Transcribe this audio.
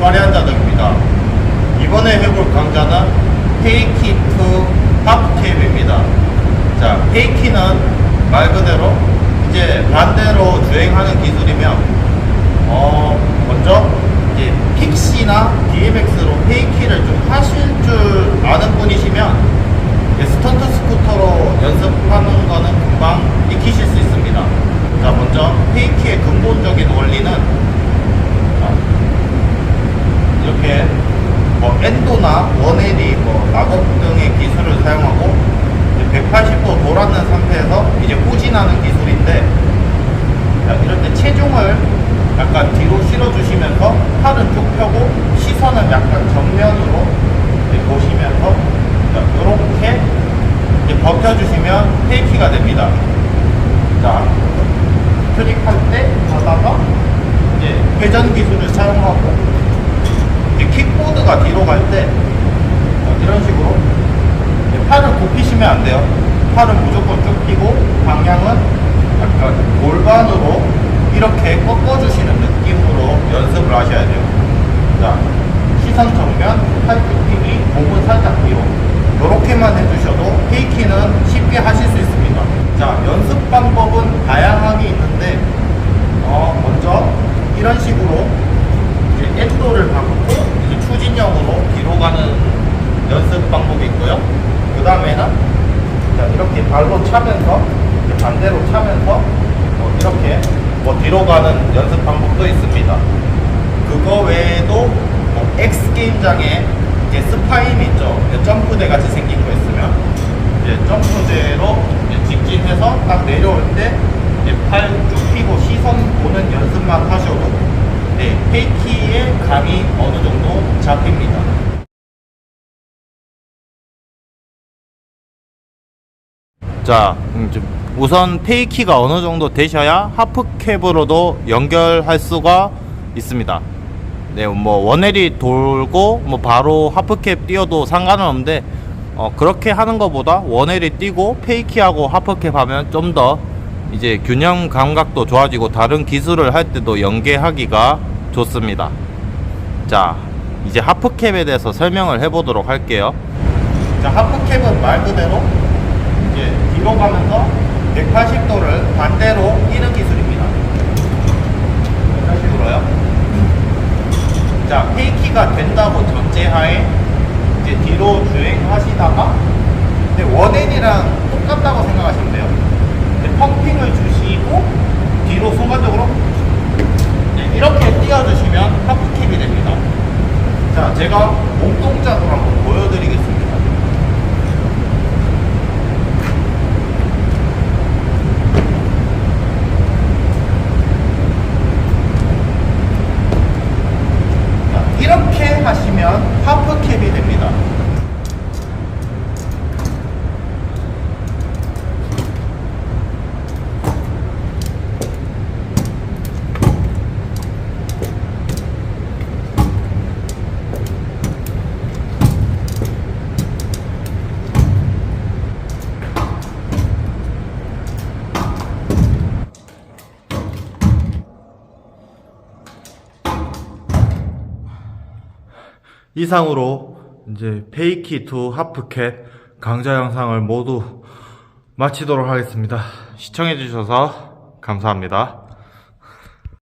발휘한 자들입니다. 이번에 해볼 강좌는 페이키 투 팝케입입니다. 자, 페이키는 말 그대로 이제 반대로 주행하는 기술이며, 어, 먼저 이제 픽시나 DMX로 페이키를 좀 하실 줄 아는 분이시면 스턴트 스쿠터로 연습하는 거는 금방 익히실 수 있습니다. 자, 먼저 페이키의 근본적인 원리 엔도나 원에디, 뭐 락업 등의 기술을 사용하고 이제 180도 돌았는 상태에서 이제 후진하는 기술인데 자, 이럴 때 체중을 약간 뒤로 실어주시면서 팔은 쭉 펴고 시선은 약간 정면으로 보시면서 이렇게 버텨주시면 페이키가 됩니다. 자, 트릭할 때 가다가 이제 회전 기술을 사용하고 킥보드가 뒤로 갈 때 이런 식으로 팔을 굽히시면 안 돼요. 팔은 무조건 쭉 펴고 방향은 약간 골반으로 이렇게 꺾어주시는 느낌으로 연습을 하셔야 돼요. 자, 시선 정면, 팔 굽히기, 몸은 살짝 뒤로. 이렇게만 해주셔도 페이키는 쉽게 하실 수 있습니다. 자, 연습 방법은 다양하게 있는데, 어, 먼저 이런 식으로 이제 엔도를 바꾸고 이제 추진형으로 뒤로 가는 연습 방법이 있고요. 그 다음에는 이렇게 발로 차면서 반대로 차면서 뭐 이렇게 뭐 뒤로 가는 연습 방법도 있습니다. 그거 외에도 뭐 X 게임장에 이제 스파인 있죠. 점프대 같이 생긴 거 있으면 이제 점프대로 직진해서 딱 내려올 때 이제 팔 쭉 펴고 시선 보는 연습만 하셔도 네, 페이키의 감이 어느 정도 잡힙니다. 자, 음, 좀 우선 페이키가 어느 정도 되셔야 하프캡으로도 연결할 수가 있습니다. 네, 뭐 원헬이 돌고 뭐 바로 하프캡 띄어도 상관은 없는데 어, 그렇게 하는 것보다 원헬이 띄고 페이키하고 하프캡 하면 좀 더 이제 균형 감각도 좋아지고 다른 기술을 할 때도 연계하기가 좋습니다. 자, 이제 하프캡에 대해서 설명을 해보도록 할게요. 자, 하프캡은 말 그대로 이제 뒤로 가면서 180도를 반대로 뛰는 기술입니다. 이런 식으로요. 자, 페이키가 된다고 전제하에 이제 뒤로 주행하시다가 근데 원앤이랑 똑같다고 생각하시면 돼요. 펌핑을 주시고 뒤로 순간적으로 이제 이렇게 띄워주시면 하프캡이 됩니다. 자, 제가 몸 동작으로 한번 보여드리겠습니다. 자, 이렇게 하시면 하프캡이 됩니다. 이상으로 이제 페이키 투 하프캣 강좌 영상을 모두 마치도록 하겠습니다. 시청해주셔서 감사합니다.